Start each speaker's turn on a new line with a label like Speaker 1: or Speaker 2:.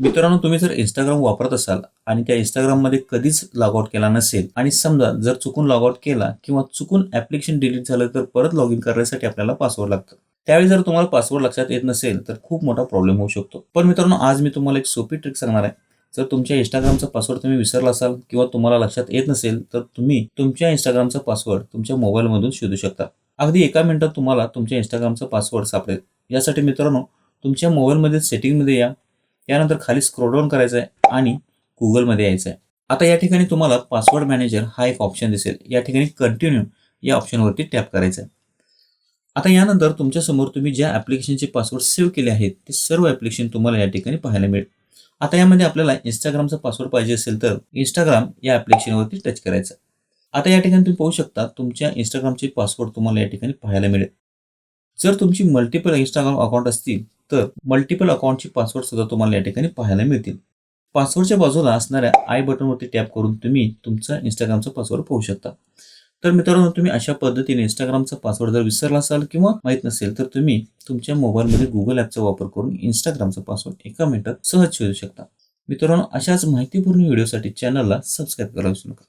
Speaker 1: मित्रांनो तुम्ही जर इंस्टाग्राम वापरत असाल आणि त्या इंस्टाग्राममध्ये कधीच लॉग आउट केला नसेल आणि समजा जर चुकून लॉग आउट केला किंवा चुकून ऍप्लिकेशन डिलीट झालं तर परत लॉग इन करण्यासाठी आपल्याला पासवर्ड लागतं. त्यावेळी जर तुम्हाला पासवर्ड लक्षात येत नसेल तर खूप मोठा प्रॉब्लेम होऊ शकतो. पण मित्रांनो आज मी तुम्हाला एक सोपी ट्रिक सांगणार आहे. जर तुमच्या इंस्टाग्रामचा पासवर्ड तुम्ही विसरला असाल किंवा तुम्हाला लक्षात येत नसेल तर तुम्ही तुमच्या इंस्टाग्रामचा पासवर्ड तुमच्या मोबाईलमधून शोधू शकता. अगदी एका मिनिटात तुम्हाला तुमच्या इंस्टाग्रामचा पासवर्ड सापडेल. यासाठी मित्रांनो तुमच्या मोबाईलमध्ये सेटिंगमध्ये या. यानंतर खाली स्क्रोल डाऊन करायचं आहे आणि गुगलमध्ये यायचं आहे आता या ठिकाणी तुम्हाला पासवर्ड मॅनेजर हा एक ऑप्शन दिसेल. या ठिकाणी कंटिन्यू या ऑप्शनवरती टॅप करायचं आहे आता यानंतर तुमच्यासमोर तुम्ही ज्या ॲप्लिकेशनचे पासवर्ड सेव्ह केले आहेत ते सर्व ॲप्लिकेशन तुम्हाला या ठिकाणी पाहायला मिळेल. आता यामध्ये आपल्याला इंस्टाग्रामचा पासवर्ड पाहिजे असेल तर इंस्टाग्राम या ॲप्लिकेशनवरती टच करायचं आता या ठिकाणी तुम्ही पाहू शकता तुमच्या इंस्टाग्रामचे पासवर्ड तुम्हाला या ठिकाणी पाहायला मिळेल. जर तुमची मल्टिपल इंस्टाग्राम अकाउंट असतील तर मल्टिपल अकाउंटची पासवर्ड सुद्धा तुम्हाला या ठिकाणी पाहायला मिळतील. पासवर्डच्या बाजूला असणाऱ्या आय बटनवरती टॅप करून तुम्ही तुमचा इंस्टाग्रामचा पासवर्ड पाहू शकता. तर मित्रांनो तुम्ही अशा पद्धतीने इंस्टाग्रामचा पासवर्ड जर विसरला असाल किंवा माहीत नसेल तर तुम्ही तुमच्या मोबाईलमध्ये गुगल ॲपचा वापर करून इंस्टाग्रामचा पासवर्ड एका मिनिटात सहज शोधू शकता. मित्रांनो अशाच माहितीपूर्ण व्हिडिओसाठी चॅनलला सबस्क्राईब करायला विसरू नका.